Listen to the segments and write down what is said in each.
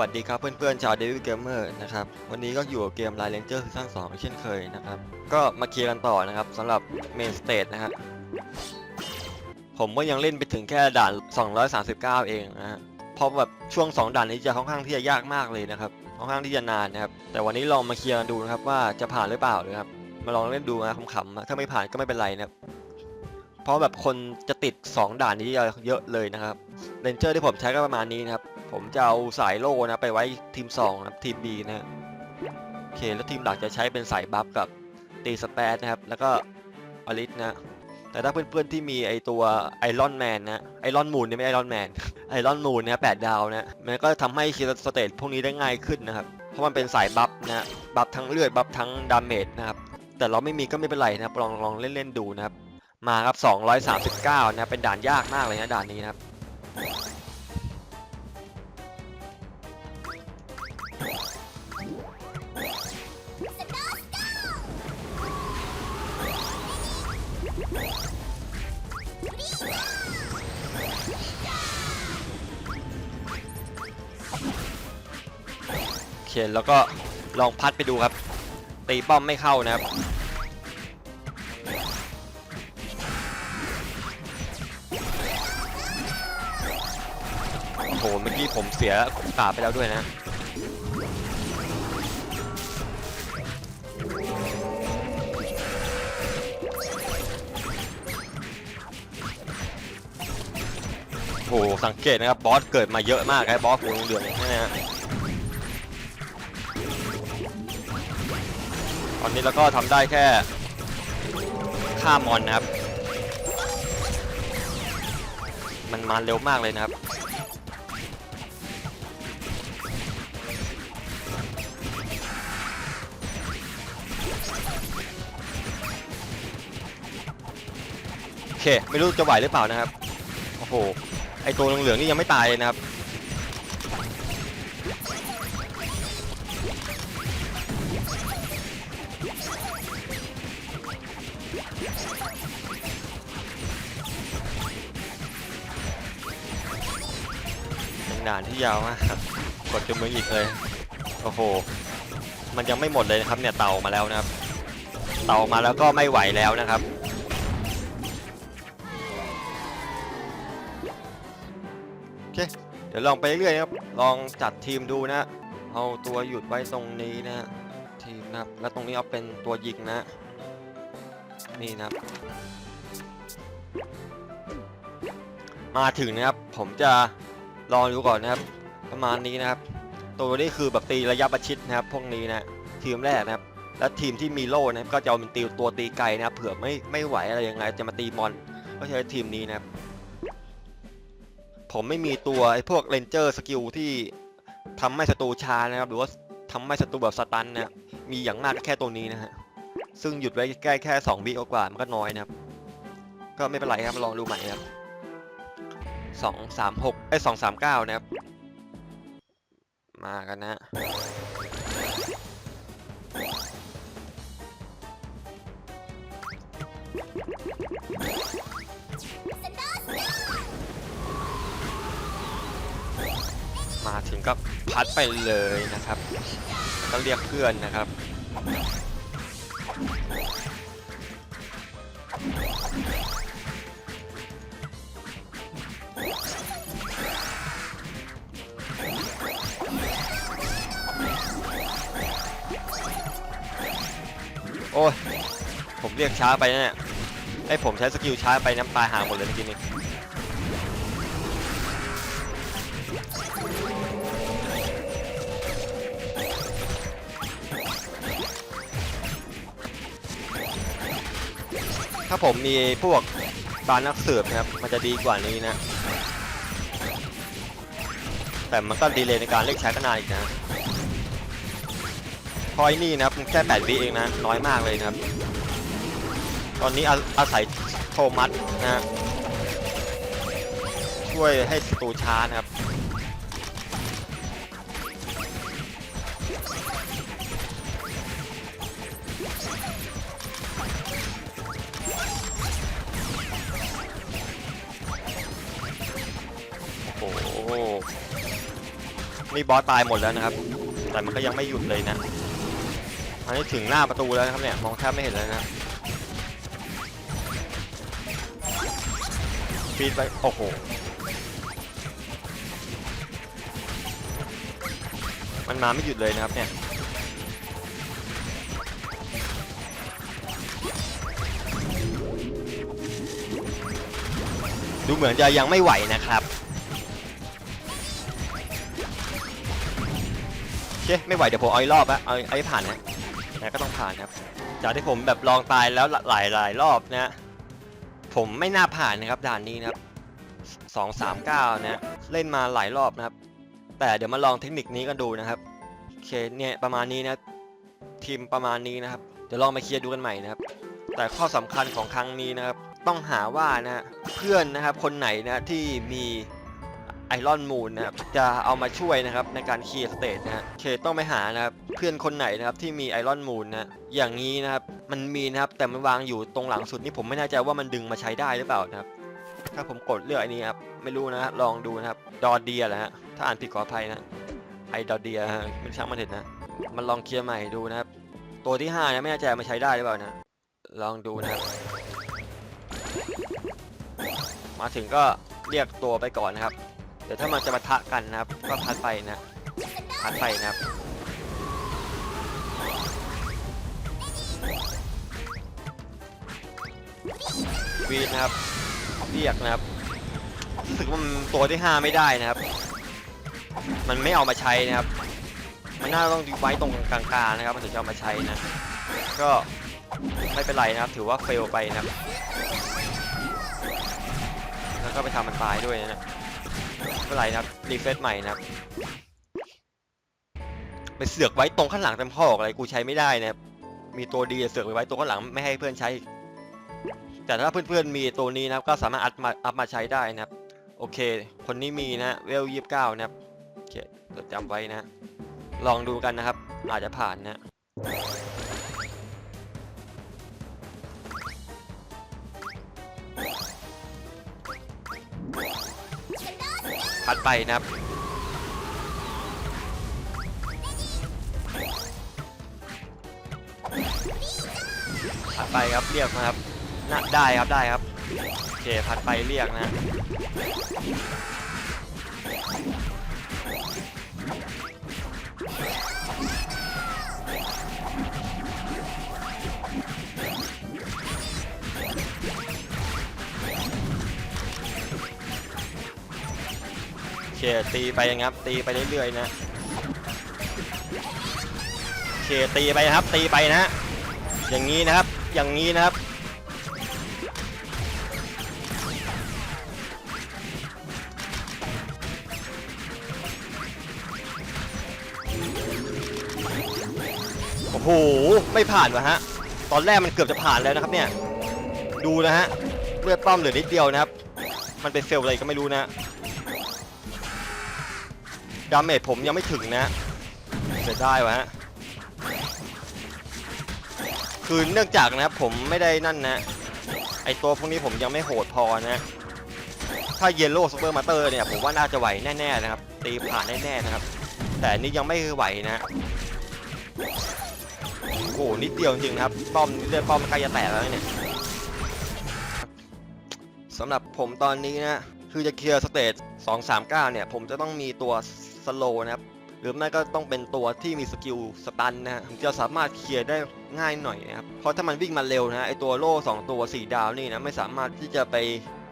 วัสดีครับเพื่อนๆชาวเดวิดเกมเมอร์นะครับวันนี้ก็อยู่กับเกม Line Ranger ซีซั่น2เช่นเคยนะครับก็มาเคลียร์กันต่อนะครับสำหรับเมนสเต e นะฮะผมก็ยังเล่นไปถึงแค่ด่าน 239 เองนะฮะเพราะแบบช่วง 2 ด่านนี้จะค่อนข้างที่จะยากมากเลยนะครับค่อนข้างที่จะนานนะครับแต่วันนี้ลองมาเคลียร์กันดูนะครับว่าจะผ่านหรือเปล่านะครับมาลองเล่นดูนะขำๆถ้าไม่ผ่านก็ไม่เป็นไรนะครับเพราะแบบคนจะติด 2 ด่านนี้เยอะเลยนะครับเรนเจอร์ที่ผมใช้ก็ประมาณนี้นะครับ ผมจะเอาสายโล่นะไปไว้ทีม2นะครับทีม B นะโอเคแล้วทีมหลักจะใช้เป็นสายบัฟกับตีสเปซนะครับ แล้วก็อลิสนะ แต่ถ้าเพื่อนๆที่มีไอตัวไอรอนแมนนะไอรอนมูนเนี่ยไม่ไอรอนแมนไอรอนมูนนะแปดดาวนะมันก็ทำให้คีย์สเตตพวกนี้ได้ง่ายขึ้นนะครับ เพราะมันเป็นสายบัฟนะบัฟทั้งเลือดบัฟทั้งดาเมจนะครับแต่เราไม่มีก็ไม่เป็นไรนะครับลองลองเล่นๆดูนะครับมาครับ 239 นะเป็นด่านยากมากเลยนะด่านนี้นะครับ คแล้วก็ลองพัดไปดูครับ ตีป้อมไม่เข้านะครับโอ้โหเมื่อกี้ผมเสียกาไปแล้วด้วยนะโอ้โหสังเกตนะครับบอสเกิดมาเยอะมากครับบอสหัวเหลืองๆนะฮะ ตอนนี้เราก็ทำได้แค่ฆ่ามอนนะครับ มันมาเร็วมากเลยนะครับโอเค ไม่รู้จะไหวหรือเปล่านะครับ โอ้โห ไอตัวเหลืองๆนี่ยังไม่ตายเลยนะครับ ด่านที่ยาวมากครับกดจมืออีกเลยโอ้โหมันยังไม่หมดเลยนะครับเนี่ยเต่ามาแล้วนะครับ เต่ามาแล้วก็ไม่ไหวแล้วนะครับโอเคเดี๋ยวลองไปเรื่อยๆครับลองจัดทีมดูนะเอาตัวหยุดไว้ตรงนี้นะทีมนะครับแล้วตรงนี้เอาเป็นตัวยิงนะนี่นะครับ มาถึงนะครับผมจะ ลองดูก่อนนะครับ ประมาณนี้นะครับ ตัวนี้คือแบบตีระยะประชิดนะครับ พวกนี้นะทีมแรกนะครับ และทีมที่มีโล่นะครับก็จะเอาเป็นตีตัวตีไกลนะครับเผื่อไม่ไม่ไหวอะไรยังไง จะมาตีมอน ก็ใช้ทีมนี้นะครับ ผมไม่มีตัวไอ้พวกเรนเจอร์สกิลที่ทำให้ศัตรูชานะครับ หรือว่าทำให้ศัตรูแบบสตันนะมีอย่างมากก็แค่ตัวนี้นะฮะซึ่งหยุดไว้ใกล้แค่2วิกว่ามันก็น้อยนะครับ ก็ไม่เป็นไรครับลองดูใหม่ครับ สองสามหกไอ้สองสามเก้านะครับ มากันนะมาถึงก็พัดไปเลยนะครับแล้วก็เรียกเพื่อนนะครับ อ้ย ผมเรียกช้าไปนะเนี่ยไอ้ผมใช้สกิลช้าไปน้ำตายหาหมดเลยเมื่อกี้นี้ถ้าผมมีพวกบานนักสืบนะครับ มันจะดีกว่านี้นะ แต่มันก็ดีเลยในการเรียกใช้ก็นานอีกนะ พอยนี่นะครับมันแค่8วิเองนะน้อยมากเลยนะครับ ตอนนี้อาอาศัยโทมัสนะช่วยให้ศัตรูช้านะครับโอ้โหนี่บอสตายหมดแล้วนะครับ แต่มันก็ยังไม่หยุดเลยนะ อันนี้ถึงหน้าประตูแล้วนะครับเนี่ย มองแทบไม่เห็นเลยนะปีดไป โอ้โห มันมาไม่หยุดเลยนะครับเนี่ยดูเหมือนจะยังไม่ไหวนะครับโอเคไม่ไหวเดี๋ยวผมเอาอีกรอบอะเอาเอาให้ผ่านนะ นะก็ต้องผ่านครับ จากที่ผมแบบลองตายแล้วหลายหลายรอบนะผมไม่น่าผ่านนะครับด่านนี้นะครับสองสามเก้านะเล่นมาหลายรอบนะครับ แต่เดี๋ยวมาลองเทคนิคนี้กันดูนะครับโอเคเนี่ยประมาณนี้นะทีมประมาณนี้นะครับเดี๋ยวลองมาเคลียร์ดูกันใหม่นะครับ แต่ข้อสำคัญของครั้งนี้นะครับ ต้องหาว่านะเพื่อนนะครับคนไหนนะที่มี ไอรอนมูนนะครับจะเอามาช่วยนะครับในการเคลียร์สเตจนะฮะเคต้องไปหานะครับเพื่อนคนไหนนะครับที่มีไอรอนมูนนะอย่างนี้นะครับมันมีนะครับแต่มันวางอยู่ตรงหลังสุดนี่ผมไม่แน่ใจว่ามันดึงมาใช้ได้หรือเปล่านะครับถ้าผมกดเลือกไอันนี้ครับไม่รู้นะลองดูนะครับดอเดียแหละฮะถ้าอ่านผิดขออภัยนะไอดอเดียไม่ช่างมันเถอะนะมันลองเคลียร์ใหม่ดูนะครับตัวที่ห้านี่ยไม่แน่ใจมาใช้ได้หรือเปล่านะลองดูนะครับมาถึงก็เรียกตัวไปก่อนนะครับ เดี๋ยวถ้ามันจะมาทะกันนะครับ ก็พัดไปนะพัดไปนะครับวีดนะครับเรียกนะครับรู้สึกว่ามันตัวที่ 5 ไม่ได้นะครับ มันไม่เอามาใช้นะครับ มันน่าต้องไว้ตรงกลางๆนะครับ มันถึงจะเอามาใช้นะ ก็ไม่เป็นไรนะครับ ถือว่าเฟลไปนะครับ แล้วก็ไปทำมันตายด้วยนะ ไม่เป็นไรนะครับรีเฟซใหม่นะครับไปเสือกไว้ตรงข้างหลังเต็มพ่อออกอะไรกูใช้ไม่ได้นะครับมีตัวดีเสือกไปไว้ตรงข้างหลังไม่ให้เพื่อนใช้ แต่ถ้าเพื่อนๆมีตัวนี้นะครับก็สามารถอัดมาอัพมาใช้ได้นะครับ โอเค คนนี้มีนะเวลยี่สิบเก้านะครับโอเคจดจำไว้นะ ลองดูกันนะครับ อาจจะผ่านนะ พัดไปนะครับ พัดไปครับเรียกนะครับน่ะได้ครับได้ครับโอเคพัดไปเรียกนะ เคตีไปนะครับตีไปเรื่อยๆนะโอเคตีไปนะครับตีไปนะ อย่างนี้นะครับอย่างนี้นะครับโอ้โหไม่ผ่านวะฮะตอนแรกมันเกือบจะผ่านแล้วนะครับเนี่ยดูนะฮะเลือดป้อมเหลือนิดเดียวนะครับ มันเป็นเฟลอะไรก็ไม่รู้นะ ดาเมจผมยังไม่ถึงนะเสียได้วะฮะคือเนื่องจากนะผมไม่ได้นั่นนะ ไอตัวพวกนี้ผมยังไม่โหดพอนะ ถ้าเยลโล่ซูเปอร์มาเตอร์เนี่ยผมว่าน่าจะไหวแน่ๆนะครับ ตีผ่านแน่ๆนะครับ แต่นี่ยังไม่ไหวนะโอ้โหนิดเดียวจริงนะครับ ป้อมเลือดป้อมใกล้จะแตกแล้วเนี่ยสำหรับผมตอนนี้นะ คือจะเคลียร์สเตจ239 เนี่ย ผมจะต้องมีตัว สโลนะครับ หรือไม่ก็ต้องเป็นตัวที่มีสกิลสตันนะฮะถึงจะสามารถเคลียร์ได้ง่ายหน่อยนะครับ เพราะถ้ามันวิ่งมาเร็วนะไอตัวโล่2ตัว4ดาวนี่นะไม่สามารถที่จะไป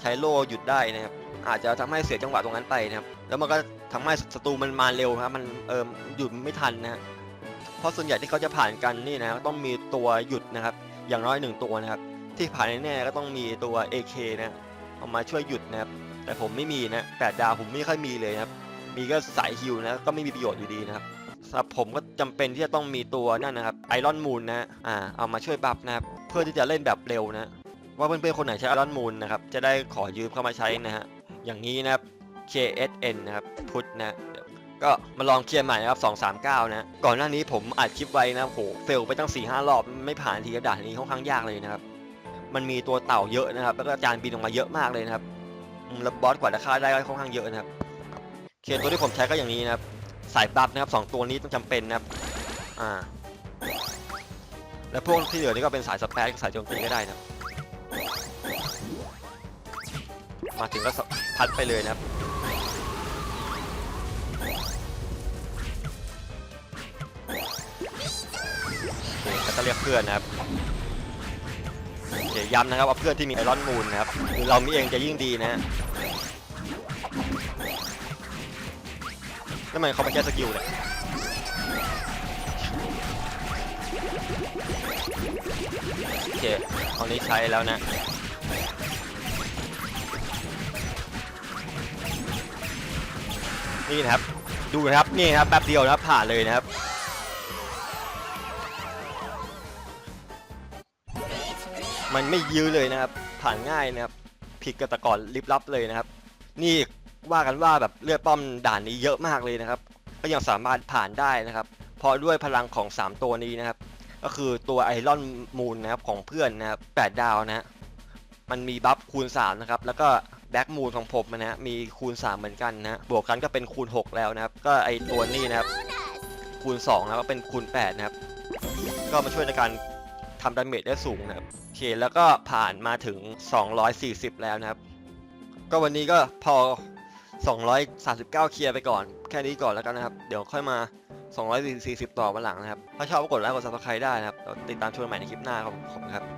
ใช้โล่หยุดได้นะครับ อาจจะทำให้เสียจังหวะตรงนั้นไปนะครับ แล้วมันก็ทำให้ศัตรูมันมาเร็วครับมันเออหยุดไม่ทันนะฮะเพราะส่วนใหญ่ที่เขาจะผ่านกันนี่นะต้องมีตัวหยุดนะครับ อย่างน้อยหนึ่งตัวนะครับ ที่ผ่านแน่ๆก็ต้องมีตัว AK นะเอามาช่วยหยุดนะครับแต่ผมไม่มีนะแปดดาวผมไม่ค่อยมีเลยนะครับ มีก็สายฮิวนะก็ไม่มีประโยชน์อยู่ดีนะครับสำหรับผมก็จำเป็นที่จะต้องมีตัวนั่นนะครับไอรอนมูนนะอ่าเอามาช่วยบัฟนะครับเพื่อที่จะเล่นแบบเร็วนะ ว่าเพื่อนๆคนไหนใช้ไอรอนมูนนะครับจะได้ขอยืมเข้ามาใช้นะฮะอย่างนี้นะครับ KSN นะครับพุทธนะก็มาลองเคลียร์ใหม่นะครับ239 นะ ก่อนหน้านี้ผมอัดคลิปไว้นะโหเฟลไปตั้ง 4-5 รอบ ไม่ผ่านทีกระดาษนี้ค่อนข้างยากเลยนะครับ มันมีตัวเต่าเยอะนะครับ แล้วก็จานบินออกมาเยอะมากเลยนะครับแล้วบอสกว่าจะฆ่าได้ก็ค่อนข้างเยอะนะครับ เคตัวที่ผมใช้ก็อย่างนี้นะครับ สายบัฟนะครับสองตัวนี้ต้องจำเป็นนะครับ อ่า และพวกที่เหลือนี่ก็เป็นสายสเปซสายโจมตีก็ได้นะมาถึงก็สพัดไปเลยนะครับเคแล้วก็เรียกเพื่อนนะครับโอเคย้ำนะครับว่าเพื่อนที่มีไอรอนมูลนะครับหรือเรามีเองจะยิ่งดีนะ ทำไมเขาไม่แก้สกิลเนี่ยโอเคตอนนี้ใช้แล้วนะนี่นะครับ ดูนะครับนี่ครับแป๊บเดียวนะครับผ่านเลยนะครับมันไม่ยื้อเลยนะครับ ผ่านง่ายนะครับ ผิดกับต่ก่อนลิบลับเลยนะครับ นี่ ว่ากันว่าแบบเลือดป้อมด่านนี้เยอะมากเลยนะครับ ก็ยังสามารถผ่านได้นะครับเพราะด้วยพลังของ 3 ตัวนี้นะครับ ก็คือตัวไอรอนมูนนะครับของเพื่อนนะครับ8ดาวนะฮะมันมีบัฟคูณ3นะครับแล้วก็แบ็กมูนของผมนะฮะมีคูณ 3 เหมือนกันนะฮะบวกกันก็เป็นคูณ 6 แล้วนะครับ ก็ไอตัวนี้นะครับคูณ2แล้วก็เป็นคูณ8นะครับก็มาช่วยในการทำดาเมจได้สูงนะครับโอเคแล้วก็ผ่านมาถึง 240 แล้วนะครับ ก็วันนี้ก็พอ 239 เคลียร์ไปก่อน แค่นี้ก่อนแล้วกันนะครับ เดี๋ยวค่อยมา 240 ต่อวันหลังนะครับ ถ้าชอบก็กดไลค์กดซับสไครต์ได้นะครับติดตามชมใหม่ในคลิปหน้าครับขอบคุณครับ